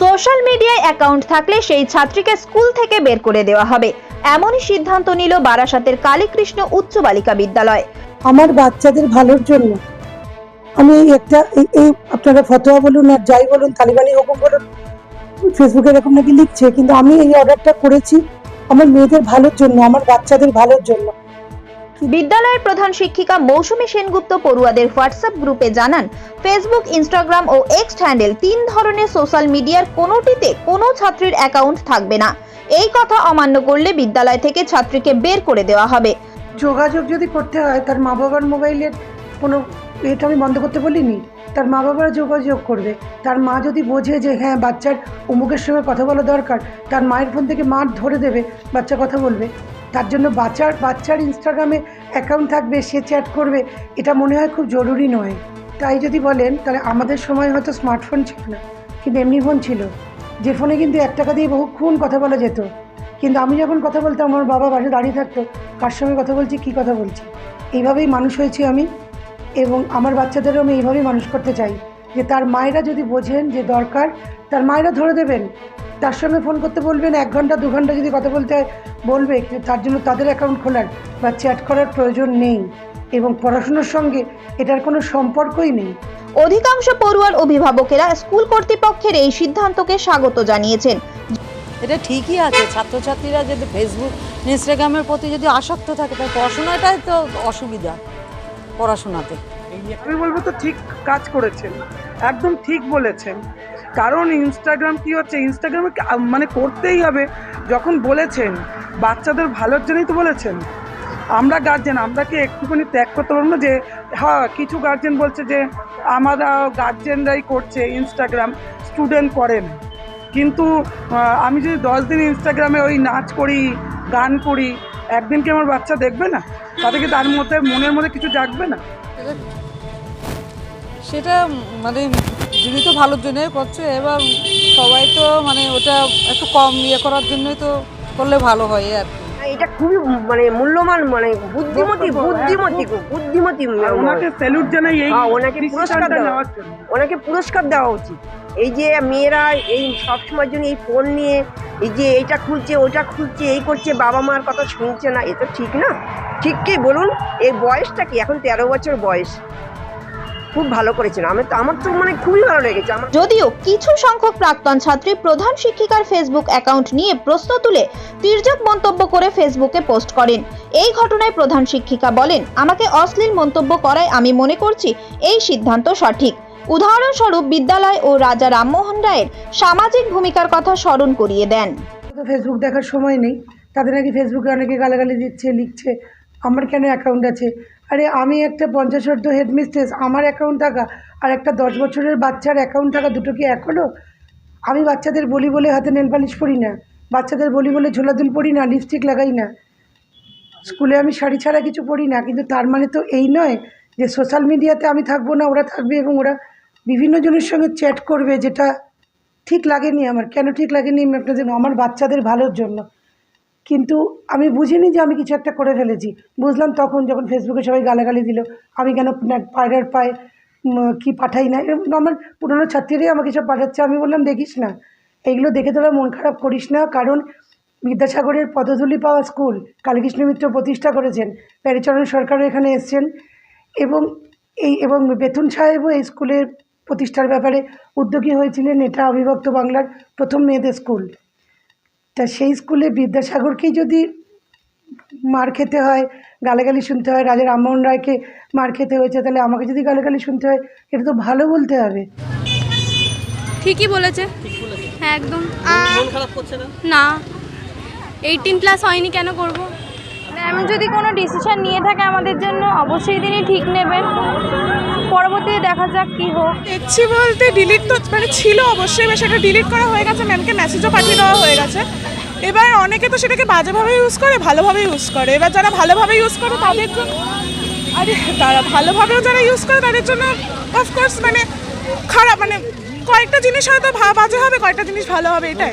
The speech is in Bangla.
সোশ্যাল মিডিয়ায় অ্যাকাউন্ট থাকলে সেই ছাত্রীকে স্কুল থেকে বের করে দেওয়া হবে। এমনই সিদ্ধান্ত নিল বারাসাতের কালীকৃষ্ণ উচ্চ বালিকা বিদ্যালয়। আমার বাচ্চাদের ভালোর জন্য আমি একটা এই আপনারা ফতোয়া বলুন আর যাই বলুন, তালিবানি হুকুম বলুন, ফেসবুকে এরকম নাকি লিখছে, কিন্তু আমি এই অর্ডারটা করেছি আমার মেয়েদের ভালোর জন্য, আমার বাচ্চাদের ভালোর জন্য। বিদ্যালয়ের প্রধান শিক্ষিকা মৌসুমী সেনগুপ্ত পড়ুয়াদের হোয়াটসঅ্যাপ গ্রুপে জানান, ফেসবুক, ইনস্টাগ্রাম ও এক্স হ্যান্ডেল তিন ধরনের সোশ্যাল মিডিয়ার কোনোটিতে কোনো ছাত্রীর অ্যাকাউন্ট থাকবে না। এই কথা অমান্য করলে বিদ্যালয় থেকে ছাত্রীকে বের করে দেওয়া হবে। যোগাযোগ যদি করতে হয়, তার মা বাবার মোবাইলের কোনো এটা আমি বন্ধ করতে বলিনি, তার মা বাবারা যোগাযোগ করবে। তার মা যদি বোঝে যে হ্যাঁ বাচ্চার অমুকের সঙ্গে কথা বলা দরকার, তার মায়ের ফোন থেকে মা ধরে দেবে, বাচ্চা কথা বলবে। তার জন্য বাচ্চার বাচ্চার ইনস্টাগ্রামে অ্যাকাউন্ট থাকবে, সে চ্যাট করবে। এটা মনে হয় খুব জরুরি নয়। তাই যদি বলেন, তাহলে আমাদের সময় হয়তো স্মার্টফোন ছিল না। কিন্তু এমনি ফোন ছিল। যে ফোনে কিন্তু এক টাকা দিয়ে বহুক্ষণ কথা বলা যেত। কিন্তু আমি যখন কথা বলতাম, আমার বাবা বাসে দাঁড়িয়ে থাকতো, কার সঙ্গে কথা বলছি, কী কথা বলছি। এইভাবেই মানুষ হয়েছি আমি। এবং আমার বাচ্চাদেরও আমি এইভাবেই মানুষ করতে চাই। যে তার মায়েরা যদি বোঝেন যে দরকার, তার মায়েরা ধরে দেবেন। তার সঙ্গে ফোন করতে বলবেন এক ঘণ্টা দু ঘণ্টা যদি কথা বলতে হয় বলবে কিন্তু তার জন্য তাদের অ্যাকাউন্ট খোলার বা চ্যাট করার প্রয়োজন নেই এবং পড়াশুনোর সঙ্গে এটার কোনো সম্পর্কই নেই। অধিকাংশ পড়ুয়ার অভিভাবকেরা স্কুল কর্তৃপক্ষের এই সিদ্ধান্তকে স্বাগত জানিয়েছেন। এটা ঠিকই আছে ছাত্রছাত্রীরা যদি ফেসবুক ইনস্টাগ্রামের প্রতি যদি আসক্ত থাকে তার পড়াশোনাটাই তো অসুবিধা পড়াশোনাতে। আমি বলব তো ঠিক কাজ করেছেন একদম ঠিক বলেছেন। কারণ ইনস্টাগ্রাম কি হচ্ছে? ইনস্টাগ্রামে মানে করতেই হবে। যখন বলেছেন, বাচ্চাদের ভালোর জন্যই তো বলেছেন। আমরা গার্জেন আমরা কি একটুখানি ত্যাগ করতে পারব না যে হ্যাঁ কিছু গার্জেন বলছে যে, আমরা গার্জেনরাই করছে ইনস্টাগ্রাম স্টুডেন্ট করেন। কিন্তু আমি যদি দশ দিন ইনস্টাগ্রামে ওই নাচ করি, গান করি, একদিন কি আমার বাচ্চা দেখবে না? তাতে কি তার মধ্যে, মনের মধ্যে কিছু জাগবে না? সেটা মানে যিনি তো ভালোর জন্যই করছে এবার সবাই তো মানে ওটা একটু কম ইয়ে করার জন্যই তো করলে ভালো হয় আর কি। এটা খুবই মানে মূল্যবান মানে বুদ্ধিমতী বুদ্ধিমতী হ্যাঁ, বুদ্ধিমতী ওনাকে স্যালুট জানাই এই হ্যাঁ, ওনাকে পুরস্কার দেওয়া। ওনাকে পুরস্কার দেওয়া উচিত। এই যে মেয়েরা এই সবসময়ের জন্য এই ফোন নিয়ে এই যে এইটা খুলছে ওটা খুলছে এই করছে বাবা মার কথা শুনছে না এ তো ঠিক না। ঠিক কি বলুন এই বয়সটা কি? এখন তেরো বছর বয়স। খুব ভালো করেছেন। আমি তো আমার তো মানে খুবই ভালো লেগেছে। আমার যদিও কিছু সংখ্যক প্রাক্তন ছাত্রী প্রধান শিক্ষিকার ফেসবুক অ্যাকাউন্ট নিয়ে প্রশ্ন তুলে তির্যক মন্তব্য করে ফেসবুকে পোস্ট করেন। এই ঘটনায় প্রধান শিক্ষিকা বলেন আমাকে অশ্লীল মন্তব্য করায় আমি মনে করছি এই সিদ্ধান্ত সঠিক। উদাহরণস্বরূপ বিদ্যালয় ও রাজা রামমোহন রায়ের সামাজিক ভূমিকার কথা স্মরণ করিয়ে দেন। ফেসবুক দেখার সময় নেই। তাদের নাকি ফেসবুকে অনেকে গালাগালি দিচ্ছে লিখছে। আমার কেন অ্যাকাউন্ট আছে? আরে আমি একটা পঞ্চাশর্ধ হেডমিস্ট্রেস, আমার অ্যাকাউন্ট টাকা আর একটা দশ বছরের বাচ্চার অ্যাকাউন্ট টাকা দুটো কি এক হলো? আমি বাচ্চাদের বলি বলে হাতে নেল পালিশ পরি না, বাচ্চাদের বলি বলে ঝোলাদুল পরি না লিপস্টিক লাগাই না। স্কুলে আমি শাড়ি ছাড়া কিছু পরি না, কিন্তু তার মানে তো এই নয় যে সোশ্যাল মিডিয়াতে আমি থাকব না, ওরা থাকবে এবং ওরা বিভিন্ন জনের সঙ্গে চ্যাট করবে, যেটা ঠিক লাগেনি আমার। কেন ঠিক লাগেনি আপনাদের আমার বাচ্চাদের ভালোর জন্য। কিন্তু আমি বুঝিনি যে আমি কিছু একটা করে ফেলেছি। বুঝলাম তখন যখন ফেসবুকে সবাই গালাগালি দিল, আমি কেন পায়রার পায়ে কি পাঠাই না? এরকম আমার পুরনো ছাত্রীরাই আমাকে সব পাঠাচ্ছে। আমি বললাম, দেখিস না এইগুলো দেখে তোরা মন খারাপ করিস না, কারণ বিদ্যাসাগরের পদধূলি পাওয়া স্কুল কালীকৃষ্ণ মিত্র প্রতিষ্ঠা করেছেন, প্যারিচরণ সরকারও এখানে এসছেন এবং এই, এবং বেতন সাহেবও এই স্কুলের প্রতিষ্ঠার ব্যাপারে উদ্যোগী হয়েছিলেন। এটা অবিভক্ত বাংলার প্রথম মেয়েদের স্কুল। তা সেই স্কুলে বিদ্যাসাগরকেই যদি মার খেতে হয় গালাগালি শুনতে হয় রাজা রামমোহন রায়কে মার খেতে হয়েছে তাহলে আমাকে যদি গালাগালি শুনতে হয় এটা তো ভালো বলতে হবে। ঠিকই বলেছে। হ্যাঁ একদম। না? এইটিন প্লাস হয়নি কেন করব? এমন যদি কোনো ডিসিশন নিয়ে থাকে আমাদের জন্য, অবশ্যই তিনি ঠিক নেবেন। পরবর্তীতে দেখা যাক কী হোক। দেখছি বলতে ডিলিট তো মানে ছিল অবশ্যই সেটা ডিলিট করা হয়ে গেছে ম্যামকে মেসেজও পাঠিয়ে দেওয়া হয়ে গেছে। এবার অনেকে তো সেটাকে বাজেভাবে ইউজ করে, ভালোভাবে ইউজ করে। এবার যারা ভালোভাবে ইউজ করে, তাদের জন্য আরে, তারা ভালোভাবেও যারা ইউজ করে, তাদের জন্য অফকোর্স মানে খারাপ মানে কয়েকটা জিনিস হয়তো বাজে হবে, কয়েকটা জিনিস ভালো হবে, এটাই।